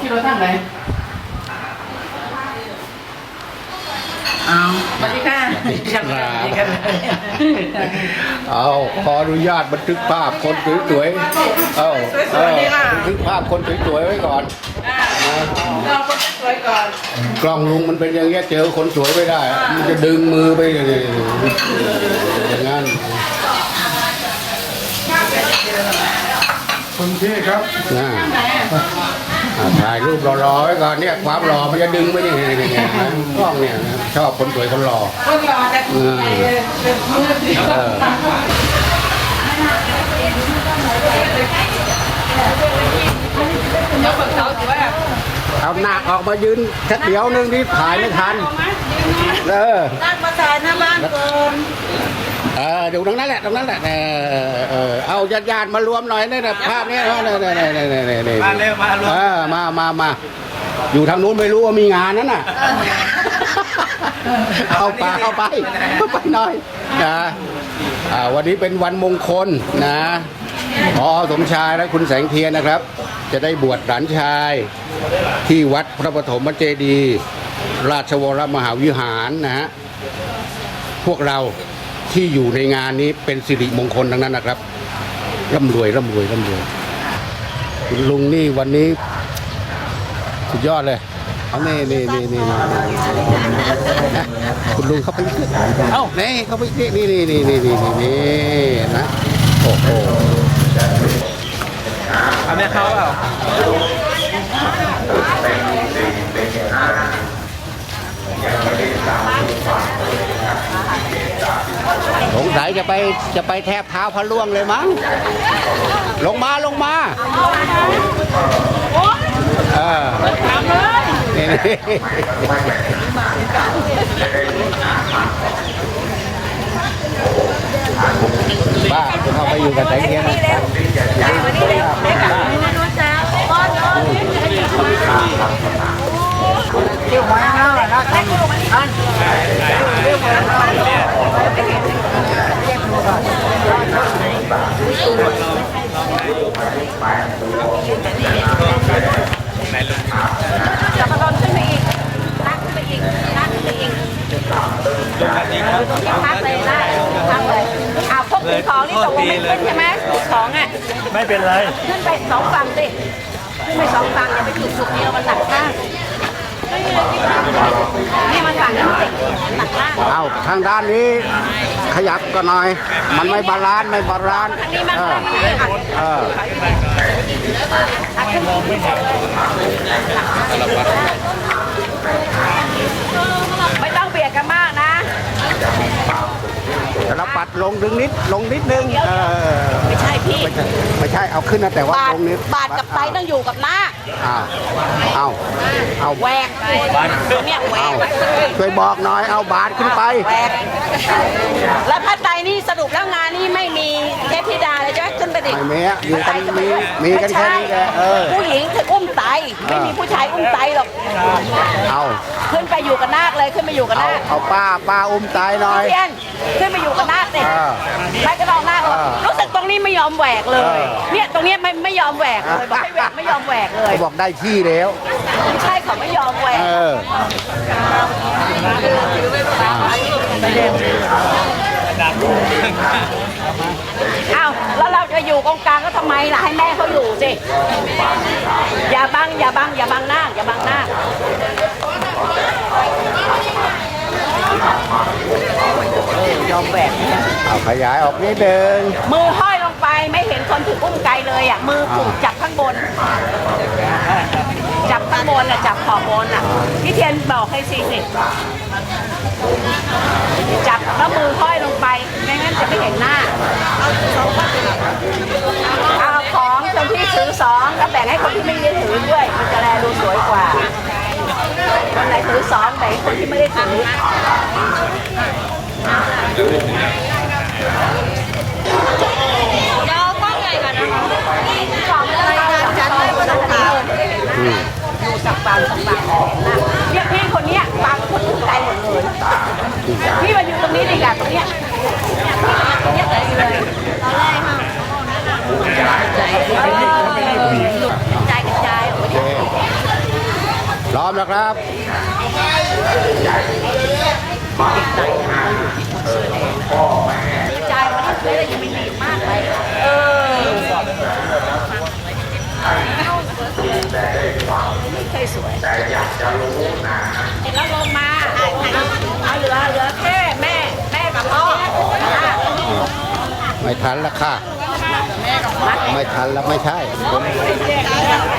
ที่เราตั้งไหนเอาสวัสดีค่ะสวัสดีค่ะเอาขออนุญาตบันทึกภาพคนสวยๆเอาเอาบันทึกภาพคนสวยๆไว้ก่อนเราคนสวยก่อน กล้องลุงมันเป็นอย่างเงี้ยเจอคนสวยไม่ได้ มันจะดึงมือไปอย่างนี้อย่างนั้นคนที่ครับนะ อ่าถ่ายรูปรอๆไว้ก่อนเนี่ยความหล่อมันจะดึงไปอย่างนี้อย่างเงี้ยนะกล้องเนี่ยนะชอบคนสวยคนหล่อคนรอจะเป็นมือดีเออ ยกคนเขาถือว่าเอาหนักออกมายืนแค่เดียวนึงที่ถ่ายไม่ทัน เออตั้งมาจ่ายหน้าบ้านก่อน เออดูตรงนั้นแหละตรงนั้นแหละเออเออเอาญาติญาติๆมารวมหน่อยนี่นะภาพนี้เออนี่นี่นี่นี่นี่นี่มาเร็วมารวม เออมามามาอยู่ทางนู้นไม่รู้ว่ามีงานนั่นน่ะเข้าไปเข้าไปเข้าไปหน่อยนะอ่าวันนี้เป็นวันมงคลนะพอสมชายและคุณแสงเทียนนะครับ จะได้บวชหลานชายที่วัดพระปฐมเจดีย์ราชวรมหาวิหารนะฮะพวกเรา ที่อยู่ในงานนี้เป็นสิริมงคลทั้งนั้นนะครับร่ำรวยร่ำรวยร่ำรวยคุณลุงนี่วันนี้ สุดยอดเลยเอานี่นี่นี่นี่นี่นะคุณลุงเข้าไปเอ้านี่เข้าไปนี่นี่นี่นี่นี่นี่นี่นะโอ้โหเอาแม่เขาเปล่า สงสัยจะไปจะไปแทบเท้าพระล่วงเลยมั้ง ลงมาลงมาเออนี่นี่ป้าเข้าไปอยู่กับแสงเทียนนะ จับกระดอนขึ้นไปอีกลากขึ้นไปอีกลากขึ้นไปอีกที่พักเลยได้พักเลยอ้าวพวกถือของนี่ตกลงไม่ขึ้นใช่ไหมถือของอะ ไม่เป็นไร ขึ้นไปสองฝั่งสิ ขึ้นไปสองฝั่งอย่าไปจุดจุดเดียวมันหนักข้าง นี่มันฝั่งนี้มันหนักข้างเอาทางด้านนี้ขยับก็หน่อย มันไม่บาลานซ์ไม่บาลานซ์ทางนี้มันเออทางนี้อัดเอออัดขึ้นไม่ต้องเบียดกันมากนะ แต่เราปัด ลงดึงนิดลงนิดนึงเออไม่ใช่พี่ไม่ใช่ไม่ใช่เอาขึ้นนะแต่ว่าบาดลงนิดบาดกับไตต้องอยู่กับหน้าเอาเอาเอาแหวกเนี่ยแหวเอากช่วยบอกหน่อยเอาบาดขึ้นไป แหวกแล้วผ้าไตรนี่สรุปแล้วงานนี่ไม่มีเทพธิ ดาเลยใช่ไหมขึ้นไปดิไม่มีอะอยู่กันมีมีกันแค่นี้แหละเออ ผู้หญิงถึงอุ้มไตไม่มีผู้ชายอุ้มไตหรอกเอาขึ้นไปอยู่กับนาคเลยขึ้นไปอยู่กับเอานาคเอาป้าป้าอุ้มตายหน่อยเพียนขึ้นไปอยู่กับนาคสิเออ ไม่ก็ต้องนาคหรอกเออรู้สึกตรงนี้ไม่ยอมแหวกเลย เออ เนี่ยตรงเนี้ยไม่ไม่ยอมแหวกเลยบอกให้แหวกไม่ยอมแหวกเลยเขาบอกได้ที่แล้วไม่ใช่เขาไม่ยอมแหวกเอออ้าวแล้วเราจะอยู่กองกลางก็ทำไมล่ะให้แม่เขาอยู่สิ อย่าบังอย่าบังอย่าบังหน้าอย่าบังหน้ายอมแหวกเอาขยายออกนิดนึงมือห้อยลงไปไม่เห็นคนถืออุ้มไกลเลยอะ มือผูกจับข้างบน จับข้างบนอะจับขอบบนอะ พี่เทียนบอกให้สิสิจับแล้วมือห้อยลงไป ไม่งั้นจะไม่เห็นหน้า เอาของคนที่ ถือสองแล้วแบ่งให้คนที่ไม่ได้ถือด้วย มันจะแลดูสวยกว่าคนไหนถือสองแบ่งให้คนที่ไม่ได้ถือเรากล้องใหญ่ก่อนนะคะของอะไรกันจันเลยก็ต้องตามดูสักบางสักบางเนี่ยพี่คนเนี้ยบางคนถือใจหมดเลยพี่มาอยู่ตรงนี้ดีกว่าตรงเนี้ยตรงเนี้ยเลยเลย ตอนแรกค่ะเขาบอกนั่นน่ะ ใจกระจายออกมาดิ ร้อม แล้วครับใจมันเลยอย่าไปหนีบมากไปเออไม่เคยสวยแต่อยากจะรู้นะเห็นแล้วลงมาเอาเหลือเหลือแค่แม่แม่กับพ่อไม่ทันแล้วค่ะ ไม่ทันแล้วไม่ใช่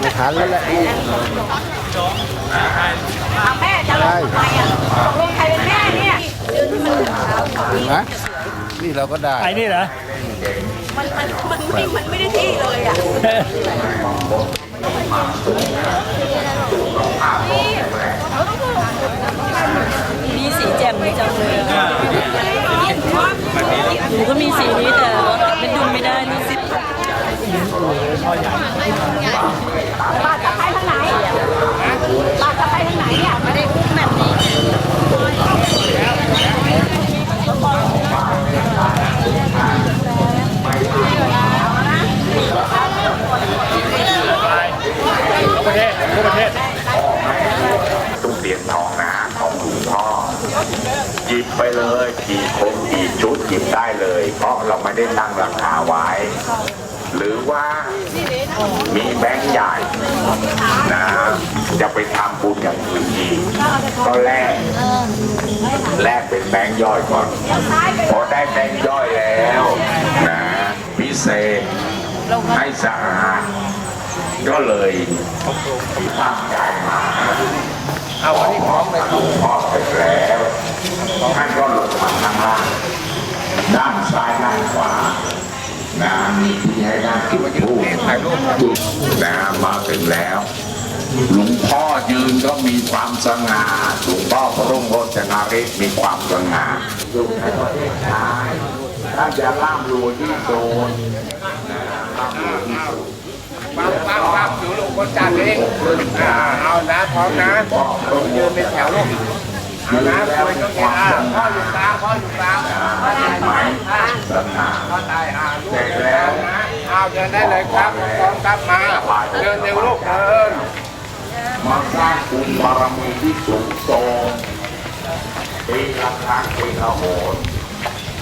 ไม่ทันแล้วแหละเอาแม่จะลงทำไมอะตกลงใครเป็นแม่เนี่ยนะนี่เราก็ได้ไอ้นี่เหรอมันมันมันไม่มันไม่ได้ที่เลยอะมีสีแจ่มจังเลยอะหนูก็มีสีนี้แต่เป็นดุลไม่ได้ดูสิ บาดจะไปทางไหนบาดจะไปทางไหนเนี่ยไม่ได้อุ้มแบบนี้ทุกประเทศทุกประเทศทุกเหรียญทองนะของหลวงพ่อหยิบไปเลยกี่คนกี่ชุดหยิบได้เลย เพราะเราไม่ได้ตั้งราคาไว้ หรือว่า มีแบงค์ใหญ่นะจะไปทำบุญอย่างอื่นอีกก็แลกแลกเป็นแบงค์ย่อยก่อน พอได้แบงค์ย่อยแล้วนะพิเศษให้สะอาดก็เลยตั้งใจมาเอาอันนี้พร้อมเลยหลวงพ่อเสร็จแล้วท่านก็ลงมาข้างล่างด้านซ้ายด้านขวา นะมีที่ให้นั่งกินรูปถ่ายรูปนะมาถึงแล้ว หลวงพ่อยืนก็มีความสง่าหลวงพ่อพระรุ่งโรจนาริศมีความสง่าอยู่ในประเทศไทยถ้าจะร่ำรวยที่สุดนะร่ำรวยที่สุดปั๊บปั๊บปั๊บอยู่ลูกคนจัดเองเอานะพร้อมนะยืนเป็นแถวลูก นะคุยต้องเย็นอ่าพ่ออยู่กลางพ่ออยู่กลางพ่อตายพ่อตายสง่าพ่อตายอ่าลูกแล้วนะเอาเดินได้เลยครับพร้อมครับมาเดินเร็วลูกเดินมาสร้างคุณบารมีที่สูงส่งปีละครั้งปีละหน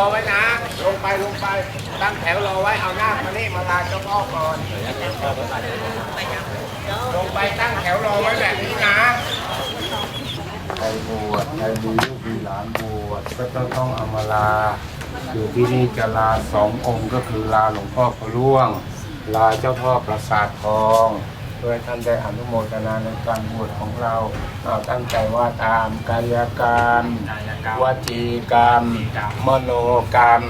อไว้นะ ลงไปลงไป ตั้งแถวรอไว้ เอาหน้ามานี่มาลาเจ้าพ่อก่อน ลงไปตั้งแถวรอไว้แบบนี้นะ ใครบวชใครมีลูกมีหลานบวชก็ต้องต้องเอามาลา อยู่ที่นี่จะลาสององค์ก็คือลาหลวงพ่อพระร่วง ลาเจ้าพ่อประสาททอง เพื่อให้ท่านได้อนุโมทนาในการบวชของเราเอาตั้งใจว่าตามกายกรรมวจีกรรม มโนกรรม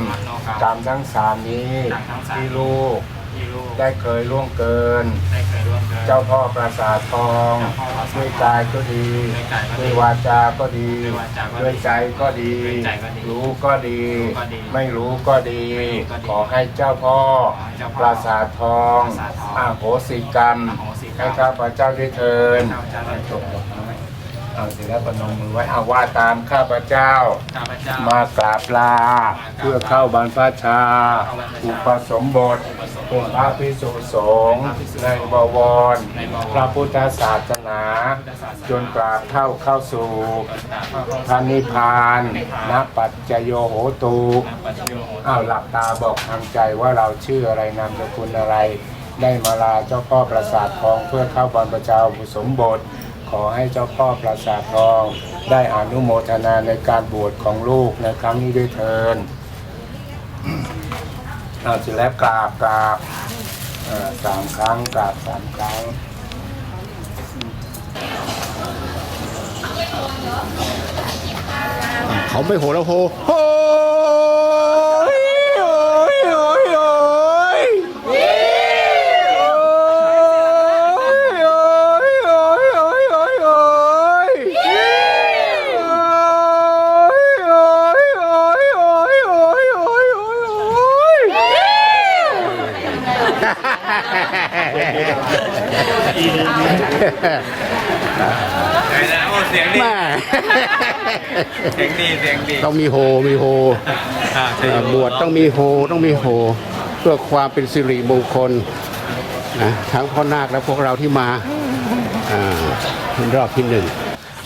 กรรมทั้งสามนี้ที่ลูก ได้เคยล่วงเกินเจ้าพ่อปราสาททองด้วยกายก็ดีด้วยวาจาก็ดีด้วยวาจาก็ดีด้วยใจก็ดีรู้ก็ดี ไม่รู้ก็ดีขอให้เจ้าพ่อปราสาททองอาโหสิกรรมให้ข้าพเจ้าได้เทินจ้ อาเสร็จแล้วปนมมือไว้เอาว่าตามข้าพเจ้ามากราบลา เพื่อเข้าบรรพชา อุปสมบทเป็นพระพิสุสงฆ์ในบวร พระพุทธศาสนา จนกราบเข้าเข้าสู่พระนิพพานณปัจจโยโหตูอ้าวหลับตาบอกทางใจว่าเราชื่ออะไรนามสกุลอะไร ได้มาลาเจ้าพ่อประสาททองเพื่อเข้าบรรพชาอุปสมบท ขอให้เจ้าพ่อประสาททอง ได้อนุโมทนาในการบวชของลูกในครั้งนี้ด้วยเทินเอาเสร็จแล้วกราบกราบสามครั้งกราบสามครั้งเขาไม่โหแล้วโหโอ้ยโอ้ยโอ้ยโอ้ยโอ้ยโอ้ยโอ้ยโอ้ย ไหนนะโอ้เสียงดี แม่ เสียงดีเสียงดีต้องมีโฮมีโฮอ่าใช่เอ่อบวชต้องมีโฮต้องมีโฮเพื่อความเป็นสิริมงคลนะทั้งพ่อนาคและพวกเราที่มาอ่ารอบที่หนึ่ง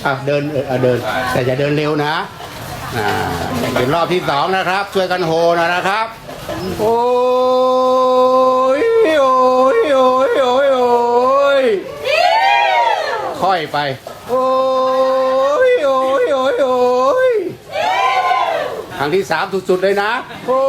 อะเดินเอออะเดิน แต่อย่าเดินเร็วนะอ่าเป็นรอบที่สองนะครับ ช่วยกันโฮหนะนะครับ โอ้ยโอ้ยโอ้ยโอ้ยโอ้ยค่อยไป โอ้ยโอ้ยโอ้ยโอ้ย ครั้งที่สามสุดๆเลยนะ โอ้